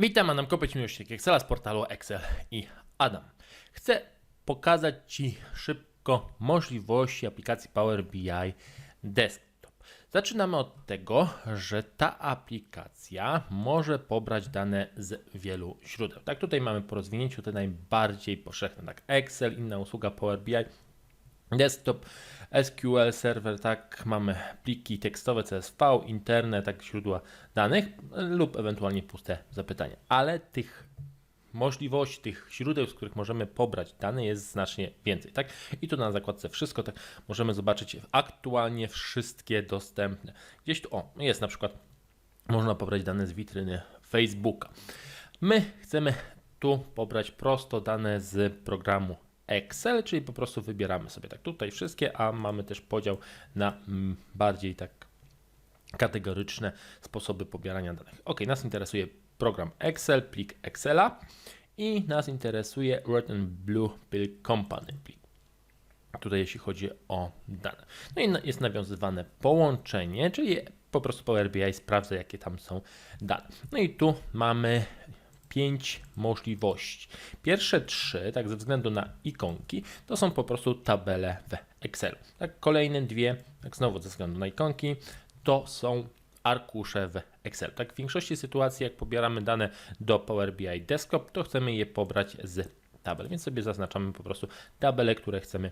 Witam, Adam Kopeć, miłośnik Excela z portalu Excel i Adam. Chcę pokazać Ci szybko możliwości aplikacji Power BI Desktop. Zaczynamy od tego, że ta aplikacja może pobrać dane z wielu źródeł. Tak, tutaj mamy po rozwinięciu te najbardziej powszechne, tak Excel, inna usługa Power BI, Desktop, SQL Server, tak, mamy pliki tekstowe CSV, internet, tak, źródła danych lub ewentualnie puste zapytania. Ale tych możliwości, tych źródeł, z których możemy pobrać dane jest znacznie więcej, tak? I tu na zakładce wszystko, tak, możemy zobaczyć aktualnie wszystkie dostępne. Gdzieś tu, o, jest na przykład, można pobrać dane z witryny Facebooka. My chcemy tu pobrać prosto dane z programu Excel, czyli po prostu wybieramy sobie tak tutaj wszystkie, a mamy też podział na mm, bardziej tak kategoryczne sposoby pobierania danych. Ok, nas interesuje program Excel, plik Excela i nas interesuje Red and Blue Pill Company plik. Tutaj jeśli chodzi o dane. No i jest nawiązywane połączenie, czyli po prostu Power BI sprawdza jakie tam są dane. No i tu mamy pięć możliwości. Pierwsze trzy, tak ze względu na ikonki, to są po prostu tabele w Excelu. Tak, kolejne dwie, tak znowu ze względu na ikonki, to są arkusze w Excelu. Tak, w większości sytuacji, jak pobieramy dane do Power BI Desktop, to chcemy je pobrać z tabel, więc sobie zaznaczamy po prostu tabele, które chcemy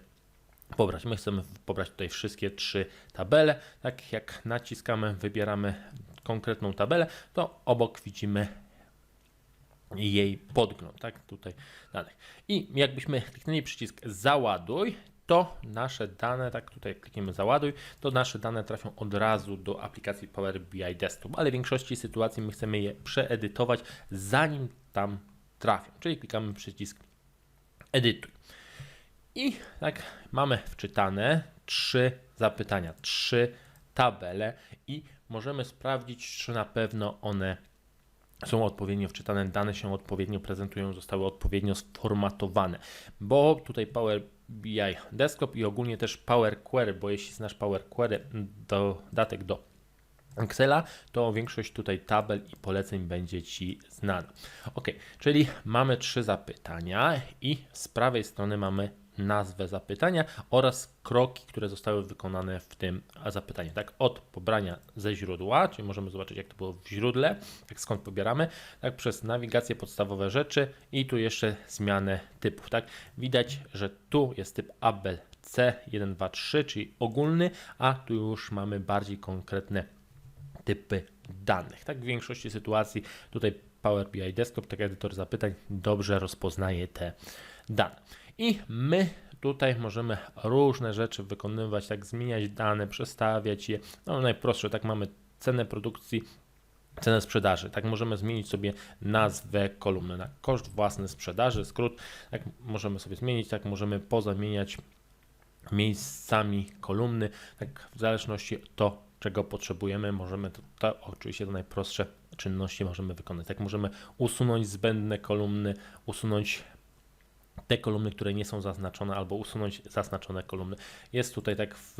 pobrać. My chcemy pobrać tutaj wszystkie trzy tabele. Tak jak naciskamy, wybieramy konkretną tabelę, to obok widzimy jej podgląd, tak, tutaj danych. I jakbyśmy kliknęli przycisk załaduj, to nasze dane, tak tutaj klikniemy załaduj, to nasze dane trafią od razu do aplikacji Power BI Desktop, ale w większości sytuacji my chcemy je przeedytować zanim tam trafią, czyli klikamy przycisk edytuj. I tak mamy wczytane trzy zapytania, trzy tabele i możemy sprawdzić, czy na pewno one są odpowiednio wczytane, dane się odpowiednio prezentują, zostały odpowiednio sformatowane, bo tutaj Power BI Desktop i ogólnie też Power Query, bo jeśli znasz Power Query, dodatek do Excela, to większość tutaj tabel i poleceń będzie Ci znana. Ok, czyli mamy trzy zapytania i z prawej strony mamy nazwę zapytania oraz kroki, które zostały wykonane w tym zapytaniu. Tak, od pobrania ze źródła, czyli możemy zobaczyć, jak to było w źródle, tak skąd pobieramy, tak przez nawigację, podstawowe rzeczy i tu jeszcze zmianę typów. Tak, widać, że tu jest typ ABC 1, 2, 3, czyli ogólny, a tu już mamy bardziej konkretne typy danych. Tak, w większości sytuacji tutaj Power BI Desktop, tak edytor zapytań, dobrze rozpoznaje te dane. I my tutaj możemy różne rzeczy wykonywać, tak zmieniać dane, przestawiać je. No najprostsze, tak mamy cenę produkcji, cenę sprzedaży. Tak możemy zmienić sobie nazwę kolumny na koszt własny sprzedaży, skrót. Tak możemy sobie zmienić, tak możemy pozamieniać miejscami kolumny, tak w zależności to, czego potrzebujemy, możemy to, to oczywiście to najprostsze czynności możemy wykonać. Tak możemy usunąć zbędne kolumny, usunąć te kolumny, które nie są zaznaczone, albo usunąć zaznaczone kolumny. Jest tutaj tak w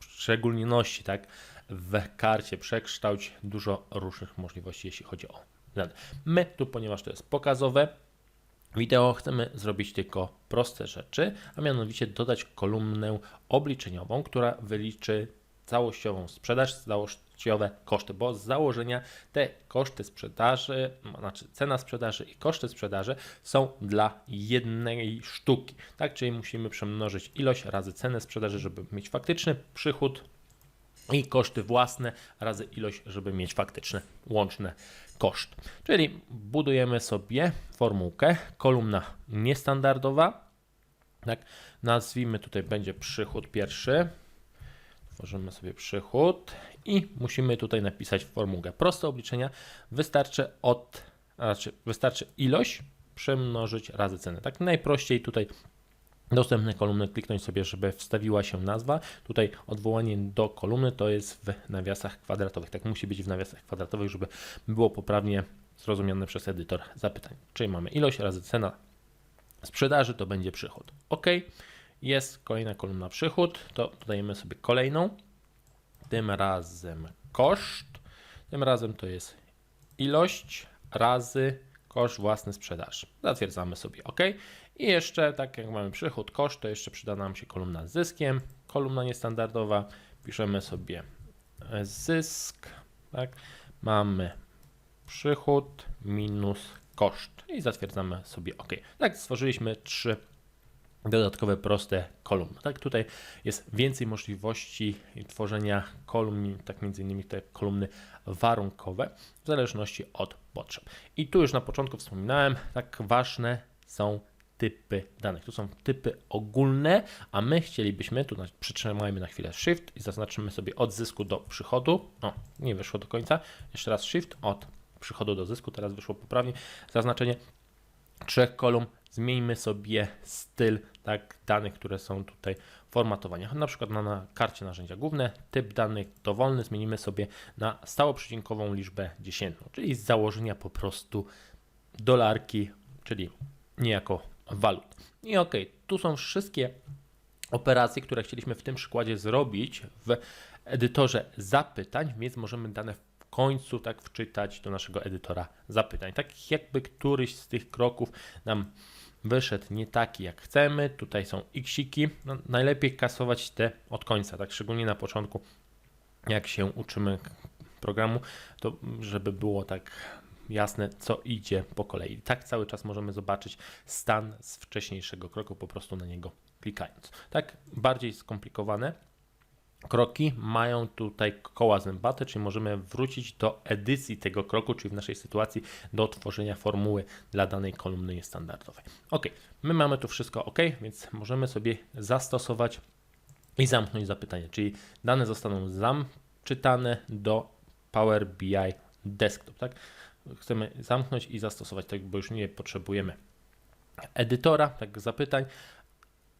szczególności, tak, w karcie przekształć dużo różnych możliwości, jeśli chodzi o dane. My tu, ponieważ to jest pokazowe, wideo chcemy zrobić tylko proste rzeczy, a mianowicie dodać kolumnę obliczeniową, która wyliczy całościową sprzedaż, całościowe koszty, bo z założenia te koszty sprzedaży, znaczy cena sprzedaży i koszty sprzedaży są dla jednej sztuki. Tak, czyli musimy przemnożyć ilość razy cenę sprzedaży, żeby mieć faktyczny przychód i koszty własne razy ilość, żeby mieć faktyczne łączne koszt. Czyli budujemy sobie formułkę, kolumna niestandardowa. Tak, nazwijmy tutaj będzie przychód pierwszy, Tworzymy sobie przychód i musimy tutaj napisać formułę. Proste obliczenia wystarczy od, znaczy wystarczy ilość przemnożyć razy cenę. Tak najprościej tutaj dostępne kolumny kliknąć sobie, żeby wstawiła się nazwa. Tutaj odwołanie do kolumny to jest w nawiasach kwadratowych. Tak musi być w nawiasach kwadratowych, żeby było poprawnie zrozumiane przez edytor zapytań. Czyli mamy ilość razy cena sprzedaży, to będzie przychód. OK. Jest kolejna kolumna przychód, to dodajemy sobie kolejną. Tym razem koszt, tym razem to jest ilość razy koszt własny sprzedaży. Zatwierdzamy sobie OK. I jeszcze, tak jak mamy przychód, koszt, to jeszcze przyda nam się kolumna z zyskiem, kolumna niestandardowa. Piszemy sobie zysk, tak. Mamy przychód minus koszt i zatwierdzamy sobie OK. Tak, stworzyliśmy trzy dodatkowe proste kolumny. Tak, tutaj jest więcej możliwości tworzenia kolumn, tak między innymi te kolumny warunkowe, w zależności od potrzeb. I tu już na początku wspominałem, tak ważne są typy danych. Tu są typy ogólne, a my chcielibyśmy, tu przytrzymajmy na chwilę Shift i zaznaczymy sobie od zysku do przychodu. O, nie wyszło do końca. Jeszcze raz Shift od przychodu do zysku, teraz wyszło poprawnie. Zaznaczenie trzech kolumn. Zmieńmy sobie styl tak, danych, które są tutaj formatowania. Na przykład na, na karcie narzędzia główne typ danych dowolny zmienimy sobie na stałoprzecinkową liczbę dziesiętną, czyli z założenia po prostu dolarki, czyli niejako walut. I ok, tu są wszystkie operacje, które chcieliśmy w tym przykładzie zrobić w edytorze zapytań, więc możemy dane końcu tak wczytać do naszego edytora zapytań. Tak jakby któryś z tych kroków nam wyszedł nie taki jak chcemy, tutaj są xiki, no, najlepiej kasować te od końca, tak szczególnie na początku, jak się uczymy programu, to żeby było tak jasne, co idzie po kolei. Tak cały czas możemy zobaczyć stan z wcześniejszego kroku, po prostu na niego klikając. Tak bardziej skomplikowane kroki mają tutaj koła zębate, czyli możemy wrócić do edycji tego kroku, czyli w naszej sytuacji do tworzenia formuły dla danej kolumny niestandardowej. Ok, my mamy tu wszystko ok, więc możemy sobie zastosować i zamknąć zapytanie, czyli dane zostaną zamczytane do Power BI Desktop, tak? Chcemy zamknąć i zastosować tak, bo już nie potrzebujemy edytora, tak zapytań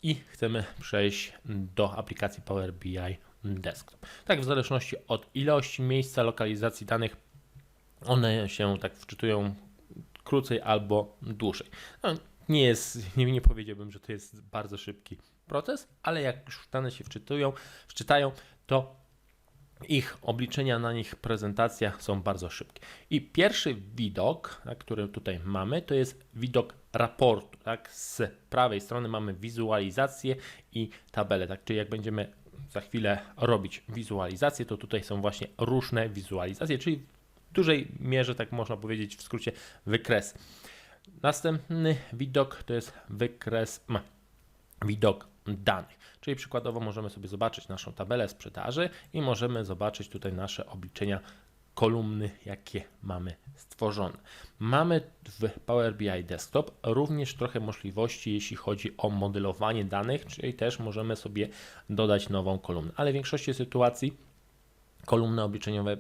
i chcemy przejść do aplikacji Power BI Desktop. Tak, w zależności od ilości, miejsca, lokalizacji danych, one się tak wczytują krócej albo dłużej. No, nie jest, nie, nie powiedziałbym, że to jest bardzo szybki proces, ale jak już dane się wczytują, wczytają, to ich obliczenia na nich prezentacja są bardzo szybkie. I pierwszy widok, tak, który tutaj mamy, to jest widok raportu. Tak? Z prawej strony mamy wizualizację i tabelę. Tak? Czyli jak będziemy za chwilę robić wizualizację, to tutaj są właśnie różne wizualizacje, czyli w dużej mierze, tak można powiedzieć w skrócie, wykres. Następny widok to jest wykres, widok danych. Czyli przykładowo możemy sobie zobaczyć naszą tabelę sprzedaży i możemy zobaczyć tutaj nasze obliczenia kolumny, jakie mamy stworzone. Mamy w Power BI Desktop również trochę możliwości, jeśli chodzi o modelowanie danych, czyli też możemy sobie dodać nową kolumnę, ale w większości sytuacji kolumny obliczeniowe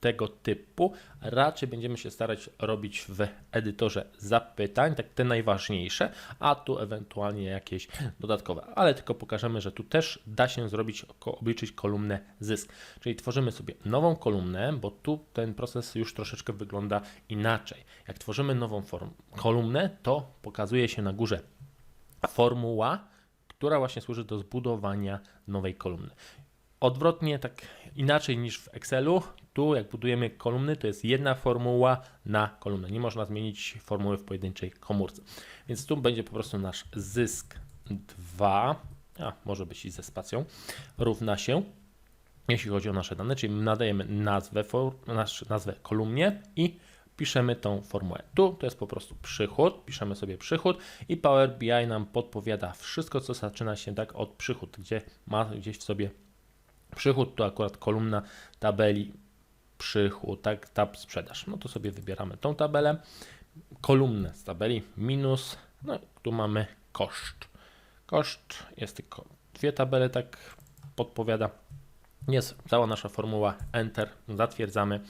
tego typu raczej będziemy się starać robić w edytorze zapytań, tak te najważniejsze, a tu ewentualnie jakieś dodatkowe, ale tylko pokażemy, że tu też da się zrobić, obliczyć kolumnę zysk. Czyli tworzymy sobie nową kolumnę, bo tu ten proces już troszeczkę wygląda inaczej. Jak tworzymy nową kolumnę, to pokazuje się na górze formuła, która właśnie służy do zbudowania nowej kolumny. Odwrotnie, tak inaczej niż w Excelu, tu jak budujemy kolumny, to jest jedna formuła na kolumnę. Nie można zmienić formuły w pojedynczej komórce. Więc tu będzie po prostu nasz zysk 2, a może być i ze spacją, równa się, jeśli chodzi o nasze dane, czyli nadajemy nazwę, for, nazwę kolumnie i piszemy tą formułę. Tu to jest po prostu przychód, piszemy sobie przychód i Power BI nam podpowiada wszystko, co zaczyna się tak od przychód, gdzie ma gdzieś w sobie przychód, to akurat kolumna tabeli przychód, tak, tab sprzedaż. No to sobie wybieramy tą tabelę, kolumnę z tabeli minus, no tu mamy koszt. Koszt jest tylko dwie tabele, tak podpowiada. Jest cała nasza formuła, Enter, zatwierdzamy.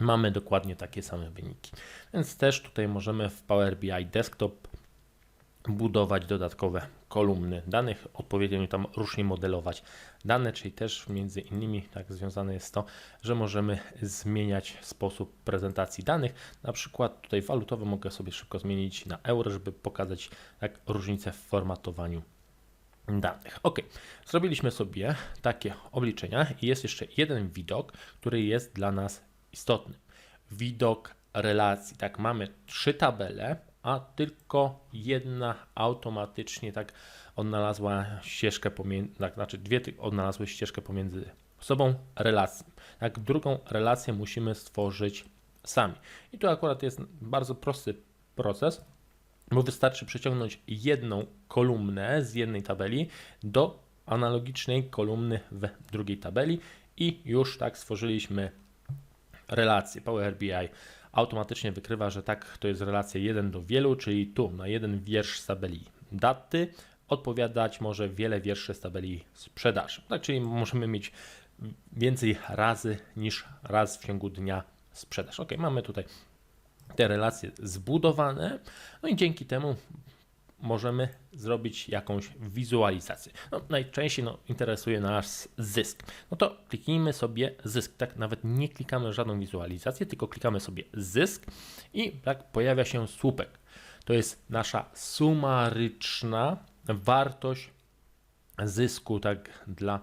Mamy dokładnie takie same wyniki. Więc też tutaj możemy w Power BI Desktop budować dodatkowe kolumny danych, odpowiednio tam różnie modelować dane, czyli też między innymi tak związane jest to, że możemy zmieniać sposób prezentacji danych. Na przykład tutaj walutowy mogę sobie szybko zmienić na euro, żeby pokazać tak różnicę w formatowaniu danych. Ok, zrobiliśmy sobie takie obliczenia i jest jeszcze jeden widok, który jest dla nas istotny. Widok relacji. Tak, mamy trzy tabele, a tylko jedna automatycznie tak odnalazła ścieżkę pomiędzy, tak, znaczy dwie odnalazły ścieżkę pomiędzy sobą relacji. Tak, drugą relację musimy stworzyć sami. I tu akurat jest bardzo prosty proces, bo wystarczy przeciągnąć jedną kolumnę z jednej tabeli do analogicznej kolumny w drugiej tabeli i już tak stworzyliśmy relację. Power BI automatycznie wykrywa, że tak, to jest relacja 1 do wielu, czyli tu na jeden wiersz z tabeli daty odpowiadać może wiele wierszy z tabeli sprzedaży. Tak, czyli możemy mieć więcej razy niż raz w ciągu dnia sprzedaż. Ok, mamy tutaj te relacje zbudowane, no i dzięki temu możemy zrobić jakąś wizualizację. No, najczęściej no, interesuje nas zysk. No to kliknijmy sobie zysk. Tak nawet nie klikamy żadną wizualizację, tylko klikamy sobie zysk i tak pojawia się słupek. To jest nasza sumaryczna wartość zysku tak dla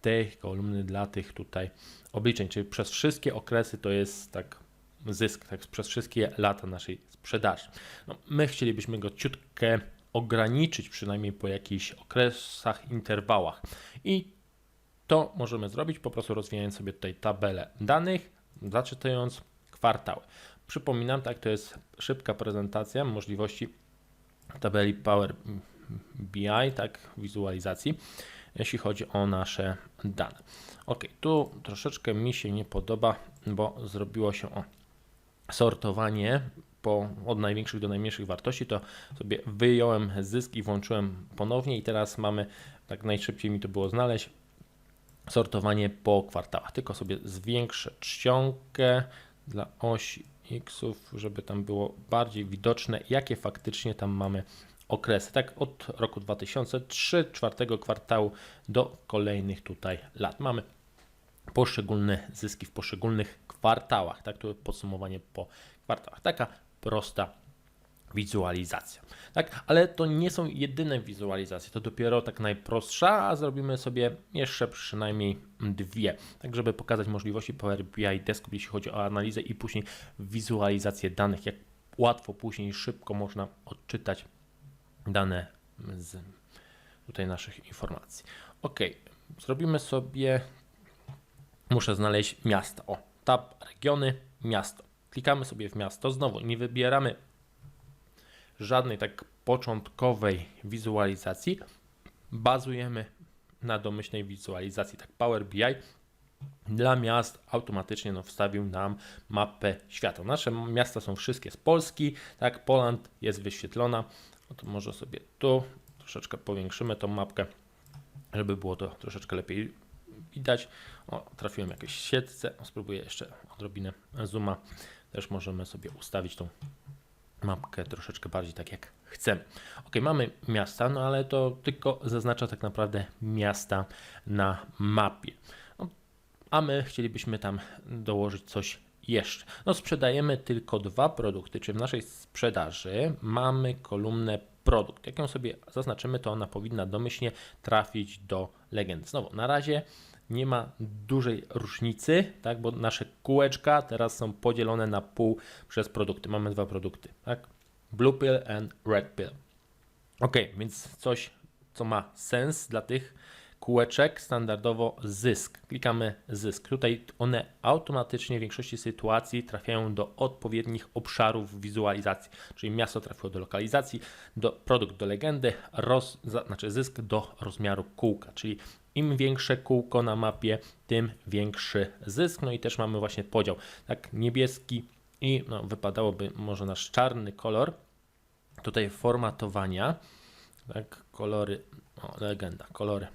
tej kolumny, dla tych tutaj obliczeń, czyli przez wszystkie okresy to jest tak zysk, tak przez wszystkie lata naszej sprzedaży. No, my chcielibyśmy go ciutkę ograniczyć, przynajmniej po jakichś okresach, interwałach. I to możemy zrobić po prostu rozwijając sobie tutaj tabelę danych, zaczytując kwartały. Przypominam, tak, to jest szybka prezentacja możliwości tabeli Power BI, tak, wizualizacji, jeśli chodzi o nasze dane. Ok, tu troszeczkę mi się nie podoba, bo zrobiło się o sortowanie po, od największych do najmniejszych wartości, to sobie wyjąłem zysk i włączyłem ponownie i teraz mamy, tak najszybciej mi to było znaleźć, sortowanie po kwartałach. Tylko sobie zwiększę czcionkę dla osi xów, żeby tam było bardziej widoczne, jakie faktycznie tam mamy okresy. Tak od roku 2003, czwartego kwartału do kolejnych tutaj lat. Mamy poszczególne zyski w poszczególnych kwartałach. Tak, to podsumowanie po kwartałach. Taka prosta wizualizacja. Tak, ale to nie są jedyne wizualizacje, to dopiero tak najprostsza, a zrobimy sobie jeszcze przynajmniej dwie, tak żeby pokazać możliwości Power BI Desktop, jeśli chodzi o analizę i później wizualizację danych, jak łatwo później szybko można odczytać dane z tutaj naszych informacji. Ok, zrobimy sobie, muszę znaleźć miasta. O, tab regiony, miasto. Klikamy sobie w miasto, znowu nie wybieramy żadnej tak początkowej wizualizacji. Bazujemy na domyślnej wizualizacji, tak Power BI dla miast automatycznie no, wstawił nam mapę świata. Nasze miasta są wszystkie z Polski, tak, Poland jest wyświetlona, no to może sobie tu troszeczkę powiększymy tą mapkę, żeby było to troszeczkę lepiej widać. O, trafiłem jakieś siedce, spróbuję jeszcze odrobinę zooma, też możemy sobie ustawić tą mapkę troszeczkę bardziej tak jak chcemy. Ok, mamy miasta, no ale to tylko zaznacza tak naprawdę miasta na mapie. No, a my chcielibyśmy tam dołożyć coś jeszcze. No sprzedajemy tylko dwa produkty, czy w naszej sprzedaży mamy kolumnę produkt. Jak ją sobie zaznaczymy, to ona powinna domyślnie trafić do legend. Znowu, na razie nie ma dużej różnicy, tak, bo nasze kółeczka teraz są podzielone na pół przez produkty. Mamy dwa produkty, tak? Blue pill and red pill. Ok, więc coś, co ma sens dla tych kółeczek, standardowo zysk. Klikamy zysk. Tutaj one automatycznie w większości sytuacji trafiają do odpowiednich obszarów wizualizacji, czyli miasto trafiło do lokalizacji, do produkt do legendy, roz, znaczy zysk do rozmiaru kółka, czyli im większe kółko na mapie, tym większy zysk. No i też mamy właśnie podział, tak niebieski i no, wypadałoby może nasz czarny kolor. Tutaj formatowania, tak, kolory, o, legenda, kolory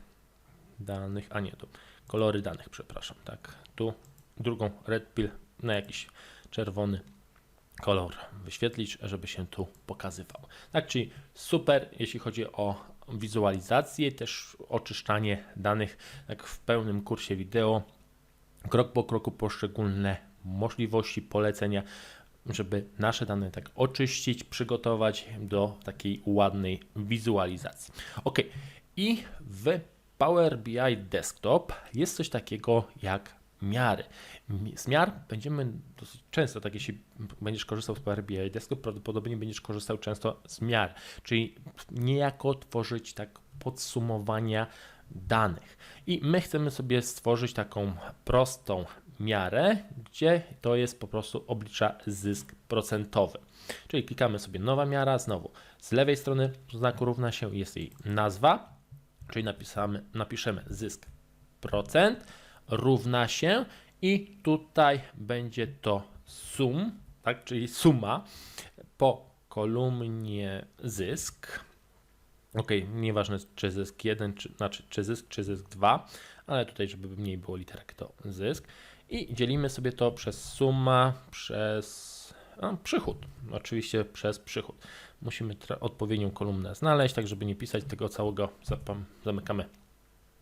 danych, a nie tu, kolory danych, przepraszam, tak, tu drugą red pill na jakiś czerwony kolor wyświetlić, żeby się tu pokazywał. Tak, czyli super, jeśli chodzi o wizualizację, też oczyszczanie danych, jak w pełnym kursie wideo, krok po kroku poszczególne możliwości, polecenia, żeby nasze dane tak oczyścić, przygotować do takiej ładnej wizualizacji. Ok, i w Power BI Desktop jest coś takiego jak miary. Mi- Z miar będziemy dosyć często, tak jeśli będziesz korzystał z Power BI Desktop, prawdopodobnie będziesz korzystał często z miar, czyli niejako tworzyć tak podsumowania danych. I my chcemy sobie stworzyć taką prostą miarę, gdzie to jest po prostu oblicza zysk procentowy. Czyli klikamy sobie nowa miara, znowu z lewej strony znaku równa się jest jej nazwa, czyli napisamy, napiszemy zysk procent równa się i tutaj będzie to sum, tak, czyli suma po kolumnie zysk. Ok, nieważne czy zysk 1, czy, znaczy czy zysk, czy zysk 2, ale tutaj, żeby mniej było literek, to zysk. I dzielimy sobie to przez suma, przez a, przychód. Oczywiście przez przychód. Musimy odpowiednią kolumnę znaleźć, tak żeby nie pisać tego całego. Zamykamy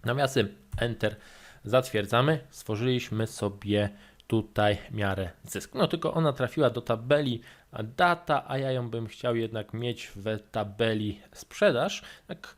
nawiasy, Enter, zatwierdzamy. Stworzyliśmy sobie tutaj miarę zysk. No tylko ona trafiła do tabeli data, a ja ją bym chciał jednak mieć w tabeli sprzedaż. Tak,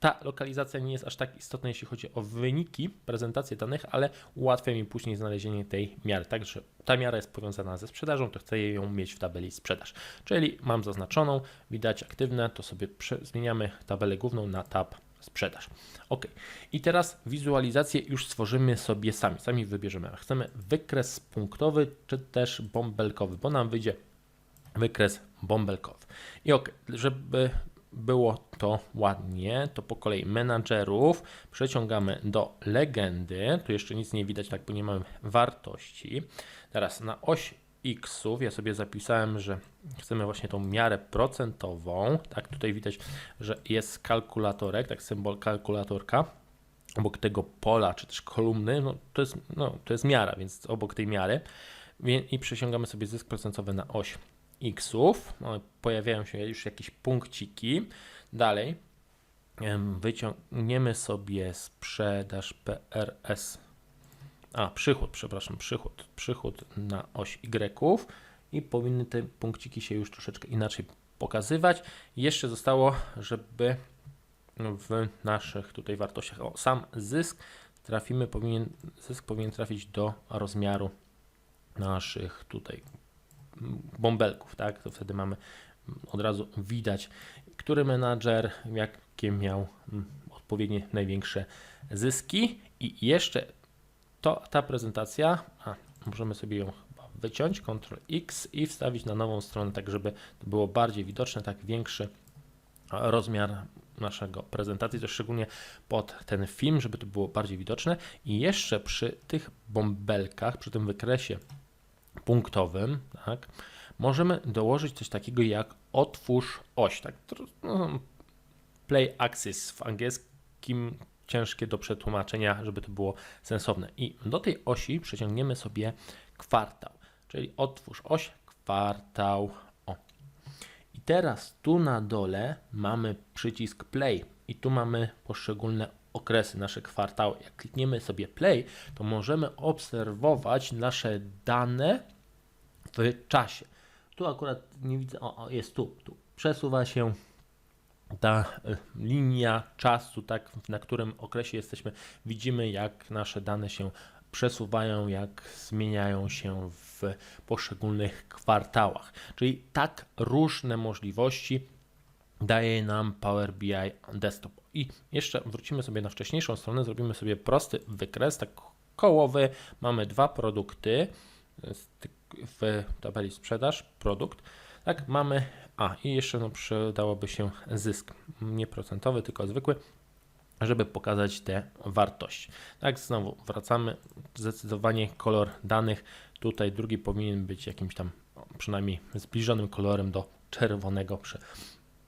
ta lokalizacja nie jest aż tak istotna, jeśli chodzi o wyniki, prezentację danych, ale ułatwia mi później znalezienie tej miary. Także ta miara jest powiązana ze sprzedażą, to chcę ją mieć w tabeli sprzedaż. Czyli mam zaznaczoną, widać aktywne, to sobie zmieniamy tabelę główną na tab sprzedaż. Ok. I teraz wizualizację już stworzymy sobie sami. Sami wybierzemy. Chcemy wykres punktowy czy też bąbelkowy, bo nam wyjdzie wykres bąbelkowy. I ok, żeby było to ładnie, to po kolei menadżerów przeciągamy do legendy. Tu jeszcze nic nie widać, tak, bo nie mamy wartości. Teraz na oś xów ja sobie zapisałem, że chcemy właśnie tą miarę procentową. Tak, tutaj widać, że jest kalkulatorek, tak symbol kalkulatorka obok tego pola, czy też kolumny, no to jest, no, to jest miara, więc obok tej miary i przesiągamy sobie zysk procentowy na oś xów. No, pojawiają się już jakieś punkciki. Dalej em, wyciągniemy sobie sprzedaż PRS. A, przychód, przepraszam, przychód. Przychód na oś y i powinny te punkciki się już troszeczkę inaczej pokazywać. Jeszcze zostało, żeby w naszych tutaj wartościach, o, sam zysk trafimy, powinien, zysk powinien trafić do rozmiaru naszych tutaj bąbelków, tak? To wtedy mamy mm, od razu widać, który menadżer, jakie miał mm, odpowiednie największe zyski i jeszcze to, ta prezentacja, a możemy sobie ją wyciąć, Ctrl X i wstawić na nową stronę, tak żeby to było bardziej widoczne, tak większy rozmiar naszego prezentacji, to szczególnie pod ten film, żeby to było bardziej widoczne. I jeszcze przy tych bąbelkach, przy tym wykresie punktowym, tak, możemy dołożyć coś takiego jak otwórz oś, tak, no, play axis w angielskim ciężkie do przetłumaczenia, żeby to było sensowne. I do tej osi przeciągniemy sobie kwartał, czyli otwórz oś, kwartał, o. I teraz tu na dole mamy przycisk play i tu mamy poszczególne okresy, nasze kwartały. Jak klikniemy sobie play, to możemy obserwować nasze dane w czasie. Tu akurat nie widzę, o, o jest tu, tu. Przesuwa się ta e, linia czasu, tak, na którym okresie jesteśmy, widzimy jak nasze dane się przesuwają, jak zmieniają się w poszczególnych kwartałach. Czyli tak różne możliwości daje nam Power BI Desktop. I jeszcze wrócimy sobie na wcześniejszą stronę, zrobimy sobie prosty wykres, tak kołowy. Mamy dwa produkty w tabeli sprzedaż, produkt. Tak, mamy, a i jeszcze no, przydałoby się zysk, nie procentowy, tylko zwykły, żeby pokazać te wartości. Tak, znowu wracamy, zdecydowanie kolor danych, tutaj drugi powinien być jakimś tam przynajmniej zbliżonym kolorem do czerwonego przy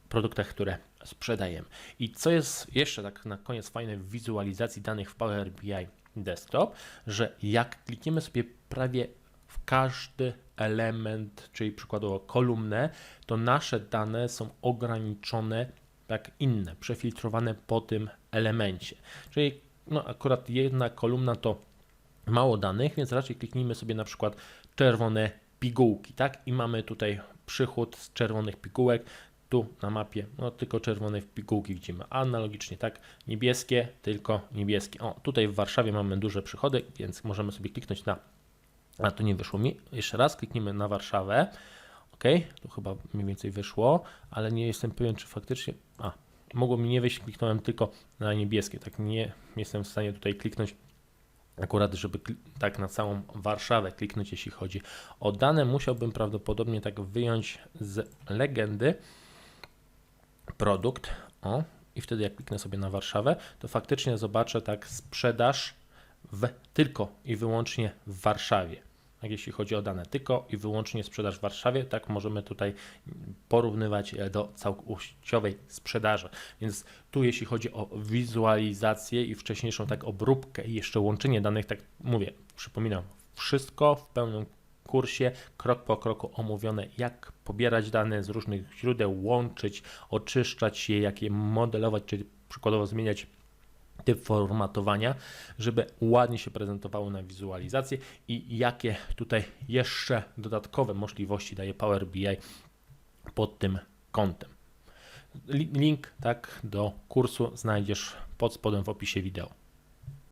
produktach, które sprzedajemy. I co jest jeszcze tak na koniec fajne w wizualizacji danych w Power BI Desktop, że jak klikniemy sobie prawie w każdy element, czyli przykładowo kolumnę, to nasze dane są ograniczone jak inne, przefiltrowane po tym elemencie. Czyli no, akurat jedna kolumna to mało danych, więc raczej kliknijmy sobie na przykład czerwone pigułki, tak? I mamy tutaj przychód z czerwonych pigułek. tu na mapie, no tylko czerwone pigułki widzimy. Analogicznie tak, niebieskie, tylko niebieskie. O, tutaj w Warszawie mamy duże przychody, więc możemy sobie kliknąć na. A tu nie wyszło mi. Jeszcze raz kliknijmy na Warszawę. Ok, tu chyba mniej więcej wyszło, ale nie jestem pewien, czy faktycznie. A, mogło mi nie wyjść, kliknąłem tylko na niebieskie. Tak nie jestem w stanie tutaj kliknąć akurat, żeby tak na całą Warszawę kliknąć, jeśli chodzi o dane, musiałbym prawdopodobnie tak wyjąć z legendy produkt. O, i wtedy jak kliknę sobie na Warszawę, to faktycznie zobaczę tak sprzedaż w, tylko i wyłącznie w Warszawie. Tak, jeśli chodzi o dane, tylko i wyłącznie sprzedaż w Warszawie, tak możemy tutaj porównywać e, do całościowej sprzedaży. Więc tu jeśli chodzi o wizualizację i wcześniejszą tak obróbkę i jeszcze łączenie danych, tak mówię, przypominam, wszystko w pełnym kursie, krok po kroku omówione, jak pobierać dane z różnych źródeł, łączyć, oczyszczać je, jak je modelować, czy przykładowo zmieniać typ formatowania, żeby ładnie się prezentowało na wizualizację i jakie tutaj jeszcze dodatkowe możliwości daje Power BI pod tym kątem. Li- Link tak do kursu znajdziesz pod spodem w opisie wideo.